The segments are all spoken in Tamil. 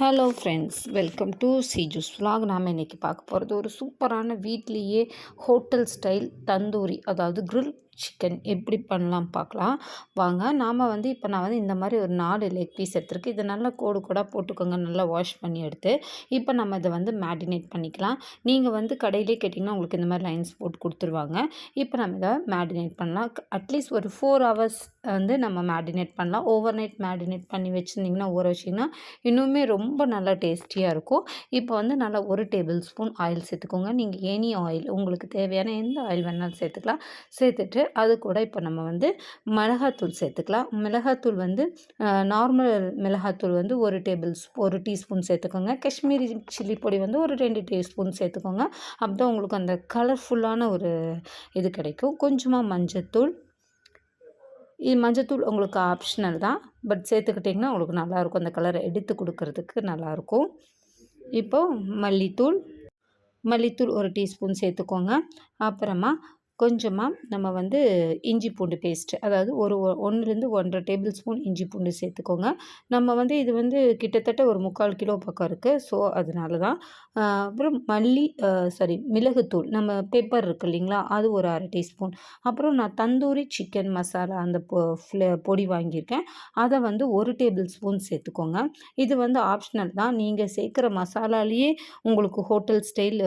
Hello friends welcome to C juice vlog. நாம் இன்றைக்கி பார்க்க போகிறது ஒரு சூப்பரான வீட்லேயே ஹோட்டல் ஸ்டைல் தந்தூரி அதாவது க்ரில் சிக்கன் எப்படி பண்ணலாம் பார்க்கலாம். வாங்க நாம் வந்து இப்போ நான் வந்து இந்த மாதிரி ஒரு நாலு லெக் பீஸ் எடுத்துருக்கு இதை நல்லா கோடு கூட போட்டுக்கோங்க. நல்லா வாஷ் பண்ணி எடுத்து இப்போ நம்ம இதை வந்து மேடினேட் பண்ணிக்கலாம். நீங்கள் வந்து கடையிலே கேட்டிங்கன்னா உங்களுக்கு இந்த மாதிரி லைன்ஸ் போட்டு கொடுத்துருவாங்க. இப்போ நம்ம இதை மேடினேட் பண்ணலாம். அட்லீஸ்ட் ஒரு ஃபோர் ஹவர்ஸ் வந்து நம்ம மேடினேட் பண்ணலாம். ஓவர் நைட் மேடினேட் பண்ணி வச்சுருந்திங்கன்னா ஊற வச்சிங்கன்னா இன்னுமே ரொம்ப நல்லா டேஸ்டியாக இருக்கும். இப்போ வந்து நல்லா ஒரு டேபிள் ஸ்பூன் ஆயில் சேர்த்துக்கோங்க. நீங்கள் எனி ஆயில் உங்களுக்கு தேவையான எந்த ஆயில் வேணாலும் சேர்த்துக்கலாம். சேர்த்துட்டு அது கூட இப்போ நம்ம வந்து மிளகாத்தூள் சேர்த்துக்கலாம். மிளகாத்தூள் வந்து நார்மல் மிளகாத்தூள் வந்து ஒரு டேபிள் ஒரு டீஸ்பூன் சேர்த்துக்கோங்க. காஷ்மீரி சில்லி பொடி வந்து ஒரு ரெண்டு டீஸ்பூன் சேர்த்துக்கோங்க. அப்போ உங்களுக்கு அந்த கலர்ஃபுல்லான ஒரு இது கிடைக்கும். கொஞ்சமாக மஞ்சத்தூள். இது மஞ்சத்தூள் உங்களுக்கு ஆப்ஷனல் தான். பட் சேர்த்துக்கிட்டிங்கன்னா உங்களுக்கு நல்லாயிருக்கும். அந்த கலரை எடுத்து கொடுக்கறதுக்கு நல்லாயிருக்கும். இப்போது மல்லித்தூள். மல்லித்தூள் ஒரு டீஸ்பூன் சேர்த்துக்கோங்க. அப்புறமா கொஞ்சமாக நம்ம வந்து இஞ்சி பூண்டு பேஸ்ட்டு அதாவது ஒரு ஒன்றுலேருந்து ஒன்றரை டேபிள் ஸ்பூன் இஞ்சி பூண்டு சேர்த்துக்கோங்க. நம்ம வந்து இது வந்து கிட்டத்தட்ட ஒரு முக்கால் கிலோ பக்கம் இருக்குது ஸோ அதனால தான் அப்புறம் மல்லி சாரி மிளகுத்தூள் நம்ம பெப்பர் இருக்குது இல்லைங்களா? அது ஒரு அரை டீஸ்பூன் அப்புறம் நான் தந்தூரி சிக்கன் மசாலா அந்த பொ பொடி வாங்கியிருக்கேன். அதை வந்து ஒரு டேபிள் ஸ்பூன் சேர்த்துக்கோங்க. இது வந்து ஆப்ஷனல் தான். நீங்கள் சேர்க்குற மசாலாலேயே உங்களுக்கு ஹோட்டல் ஸ்டைல்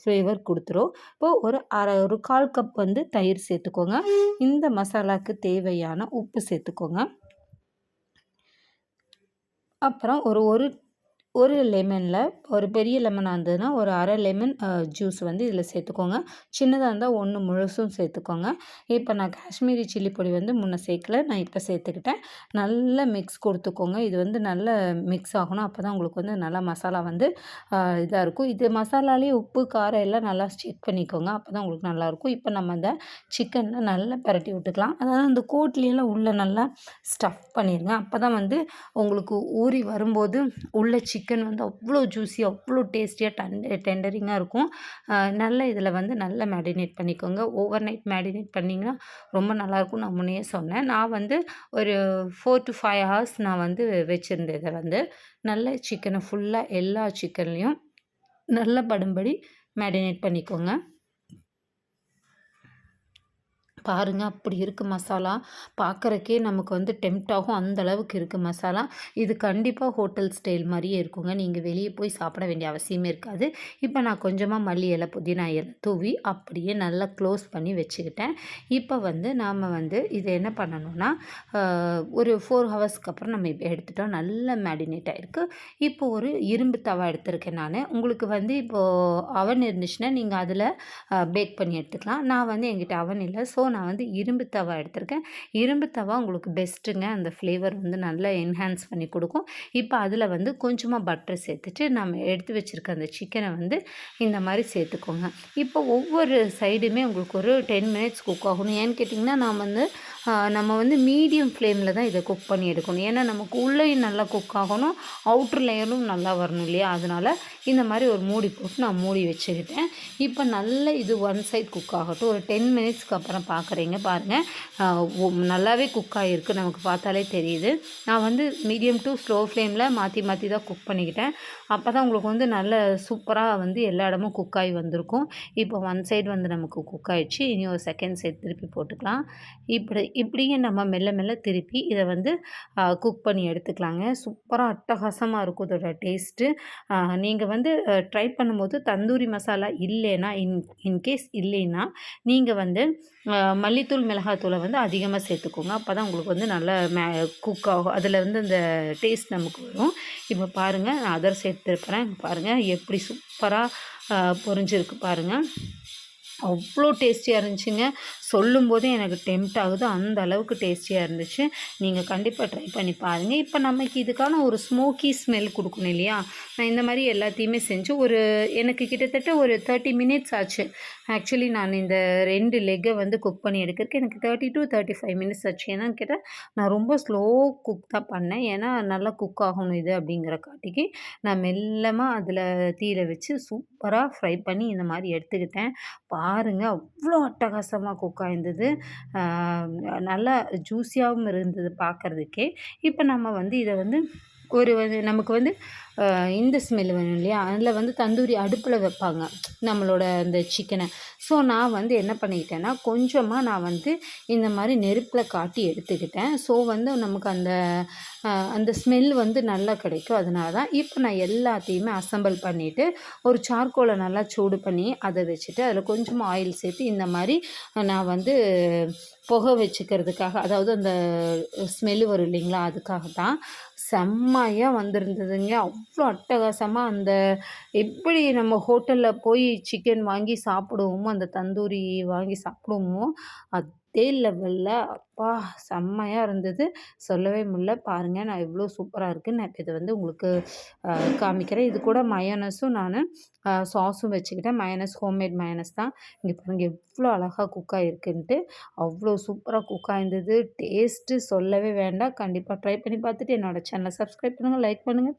ஃப்ளேவர் கொடுத்துரும். இப்போது ஒரு அரை ஒரு கால் கப் கப் வந்து தயிர் சேர்த்துக்கோங்க. இந்த மசாலாவுக்கு தேவையான உப்பு சேர்த்துக்கோங்க. அப்புறம் ஒரு ஒரு ஒரு லெமனில் ஒரு பெரிய லெமனாக இருந்ததுன்னா ஒரு அரை லெமன் ஜூஸ் வந்து இதில் சேர்த்துக்கோங்க. சின்னதாக இருந்தால் ஒன்று முழுசும் சேர்த்துக்கோங்க. இப்போ நான் காஷ்மீரி சில்லி பொடி வந்து முன்னே சேர்க்கல நான் இப்போ சேர்த்துக்கிட்டேன். நல்லா மிக்ஸ் கொடுத்துக்கோங்க. இது வந்து நல்ல மிக்ஸ் ஆகணும். அப்போ தான் உங்களுக்கு வந்து நல்லா மசாலா வந்து இதாக இருக்கும். இது மசாலாலேயே உப்பு காரம் எல்லாம் நல்லா செக் பண்ணிக்கோங்க. அப்போ தான் உங்களுக்கு நல்லாயிருக்கும் இப்போ நம்ம அந்த சிக்கனை நல்லா பரட்டி விட்டுக்கலாம். அதாவது அந்த கோட்லேயெல்லாம் உள்ளே நல்லா ஸ்டஃப் பண்ணிடுங்க அப்போ தான் வந்து உங்களுக்கு ஊறி வரும்போது உள்ள சிக்கன் சிக்கன் வந்து அவ்வளோ ஜூஸி அவ்வளோ டேஸ்டியாக டென் டெண்டரிங்காக இருக்கும். நல்ல இதில் வந்து நல்லா மேரினேட் பண்ணிக்கோங்க. ஓவர் நைட் மேரினேட் பண்ணிங்கன்னா ரொம்ப நல்லாயிருக்கும் நான் முன்னே சொன்னேன். நான் வந்து ஒரு ஃபோர் டு ஃபைவ் ஹவர்ஸ் நான் வந்து வச்சுருந்தேன் இதை வந்து. நல்ல சிக்கனை ஃபுல்லாக எல்லா சிக்கன்லேயும் நல்ல படும்படி மேரினேட் பண்ணிக்கோங்க. பாருங்கள் அப்படி இருக்குது மசாலா. பார்க்குறக்கே நமக்கு வந்து டெம்ட் ஆகும் அந்த அளவுக்கு இருக்குது மசாலா. இது கண்டிப்பாக ஹோட்டல் ஸ்டைல் மாதிரியே இருக்குங்க. நீங்கள் வெளியே போய் சாப்பிட வேண்டிய அவசியமே இருக்காது. இப்போ நான் கொஞ்சமாக மல்லி இலை புதினா இலை தூவி அப்படியே நல்லா க்ளோஸ் பண்ணி வச்சுக்கிட்டேன். இப்போ வந்து நாம் வந்து இதை என்ன பண்ணணும்னா ஒரு ஃபோர் ஹவர்ஸ்க்கு அப்புறம் நம்ம இப்போ எடுத்துட்டோம் நல்லா மேடினேட் ஆகிருக்கு இப்போ ஒரு இரும்பு தவா எடுத்திருக்கேன் நான். உங்களுக்கு வந்து இப்போது அவன் இருந்துச்சுன்னா நீங்கள் அதில் பேக் பண்ணி எடுத்துக்கலாம். நான் வந்து எங்கிட்ட அவன் இல்லை. ஸோ நான் வந்து இரும்பு தவா எடுத்திருக்கேன். இரும்பு தவா உங்களுக்கு பெஸ்ட்டுங்க. அந்த ஃப்ளேவர் வந்து நல்லா என்ஹான்ஸ் பண்ணி கொடுக்கும். இப்போ அதில் வந்து கொஞ்சமாக பட்டர் சேர்த்துட்டு நம்ம எடுத்து வச்சுருக்க அந்த சிக்கனை வந்து இந்த மாதிரி சேர்த்துக்கோங்க. இப்போ ஒவ்வொரு சைடுமே உங்களுக்கு ஒரு டென் மினிட்ஸ் குக் ஆகணும். ஏன்னு கேட்டிங்கன்னா நான் வந்து நம்ம வந்து மீடியம் ஃப்ளேமில் தான் இதை குக் பண்ணி எடுக்கணும். ஏன்னா நமக்கு உள்ளேயும் நல்லா குக் ஆகணும் அவுட்ரு லேயரும் நல்லா வரணும் இல்லையா? அதனால் இந்த மாதிரி ஒரு மூடி போட்டு நான் மூடி வச்சுக்கிட்டேன். இப்போ நல்ல இது ஒன் சைட் குக் ஆகட்டும். ஒரு டென் மினிட்ஸ்க்கு அப்புறம் பார்க்குறீங்க பாருங்கள் நல்லாவே குக் ஆகிருக்கு நமக்கு பார்த்தாலே தெரியுது. நான் வந்து மீடியம் டு ஸ்லோ ஃப்ளேமில் மாற்றி மாற்றி தான் குக் பண்ணிக்கிட்டேன். அப்போ தான் உங்களுக்கு வந்து நல்ல சூப்பராக வந்து எல்லா இடமும் குக் ஆகி வந்திருக்கும். இப்போ ஒன் சைடு வந்து நமக்கு குக் ஆகிடுச்சு இனி ஒரு செகண்ட் சைடு திருப்பி போட்டுக்கலாம். இப்படி இப்படியே நம்ம மெல்ல மெல்ல திருப்பி இதை வந்து குக் பண்ணி எடுத்துக்கலாங்க. சூப்பராக அட்டகாசமாக இருக்கும் இதோட டேஸ்ட்டு. நீங்கள் வந்து ட்ரை பண்ணும்போது தந்தூரி மசாலா இல்லைன்னா இன் இன்கேஸ் இல்லைன்னா நீங்கள் வந்து மல்லித்தூள் மிளகாத்தூளை வந்து அதிகமாக சேர்த்துக்கோங்க. அப்போ தான் உங்களுக்கு வந்து நல்லா மே குக் ஆகும். அதில் வந்து அந்த டேஸ்ட் நமக்கு வரும். இப்போ பாருங்கள் நான் அதர் சேர்த்துருக்குறேன் பாருங்கள் எப்படி சூப்பராக பொரிஞ்சிருக்கு பாருங்கள் அவ்வளோ டேஸ்டியாக இருந்துச்சுங்க. சொல்லும்போது எனக்கு டெம்ட் ஆகுது. அந்த அளவுக்கு டேஸ்டியாக இருந்துச்சு. நீங்கள் கண்டிப்பாக ட்ரை பண்ணி பாருங்கள் இப்போ நமக்கு இதுக்கான ஒரு ஸ்மோக்கி ஸ்மெல் கொடுக்கணும் இல்லையா? நான் இந்த மாதிரி எல்லாத்தையுமே செஞ்சு ஒரு எனக்கு கிட்டத்தட்ட ஒரு தேர்ட்டி மினிட்ஸ் ஆச்சு. ஆக்சுவலி நான் இந்த ரெண்டு லெக்கை வந்து குக் பண்ணி எடுக்கிறதுக்கு எனக்கு thirty to thirty five minutes ஆச்சு. ஏன்னா கேட்டால் நான் ரொம்ப ஸ்லோ குக் தான் பண்ணேன். ஏன்னா நல்லா குக் ஆகணும் இது அப்படிங்கிற காட்டிக்கு நான் மெல்லமாக அதில் தீர வச்சு சூப்பராக ஃப்ரை பண்ணி இந்த மாதிரி எடுத்துக்கிட்டேன். ஆறுங்க அவ்வளோ அட்டகாசமாக குக் ஆயிருந்தது. நல்லா ஜூஸியாகவும் இருந்தது பார்க்குறதுக்கே இப்போ நம்ம வந்து இதை வந்து ஒரு வந்து நமக்கு வந்து இந்த ஸ்மெல் வேணும் இல்லையா? அதில் வந்து தந்தூரி அடுப்பில் வைப்பாங்க. நம்மளோட அந்த சிக்கனை ஸோ நான் வந்து என்ன பண்ணிக்கிட்டேன்னா கொஞ்சமாக நான் வந்து இந்த மாதிரி நெருப்பில் காட்டி எடுத்துக்கிட்டேன். ஸோ வந்து நமக்கு அந்த அந்த ஸ்மெல் வந்து நல்லா கிடைக்கும். அதனால தான் இப்போ நான் எல்லாத்தையுமே அசம்பிள் பண்ணிவிட்டு ஒரு சார்கோலை நல்லா சூடு பண்ணி அதை வச்சுட்டு அதில் கொஞ்சமாக ஆயில் சேர்த்து இந்த மாதிரி நான் வந்து புகை வச்சுக்கிறதுக்காக அதாவது அந்த ஸ்மெல்லு வரும் இல்லைங்களா அதுக்காக தான் செம்மையாக வந்திருந்ததுங்க. அவ்வளோ அட்டகாசமாக அந்த எப்படி நம்ம ஹோட்டலில் போய் சிக்கன் வாங்கி சாப்பிடுவோமோ அந்த தந்தூரி வாங்கி சாப்பிடுவோமோ அதே லெவலில் அப்பா செம்மையாக இருந்தது. சொல்லவே முடில பாருங்கள் நான் எவ்வளோ சூப்பராக இருக்குதுன்னு நான் இப்போ இதை வந்து உங்களுக்கு காமிக்கிறேன். இது கூட மயனஸும் நான் சாஸும் வச்சுக்கிட்டேன். மயனஸ் ஹோம்மேட் மயனஸ் தான். இங்கே பாருங்கள் எவ்வளோ அழகாக குக் ஆகிருக்குன்ட்டு அவ்வளோ சூப்பராக குக் இருந்தது டேஸ்ட்டு சொல்லவே வேண்டாம். கண்டிப்பாக ட்ரை பண்ணி பார்த்துட்டு என்னோடய சேனலை சப்ஸ்கிரைப் பண்ணுங்கள் லைக் பண்ணுங்கள்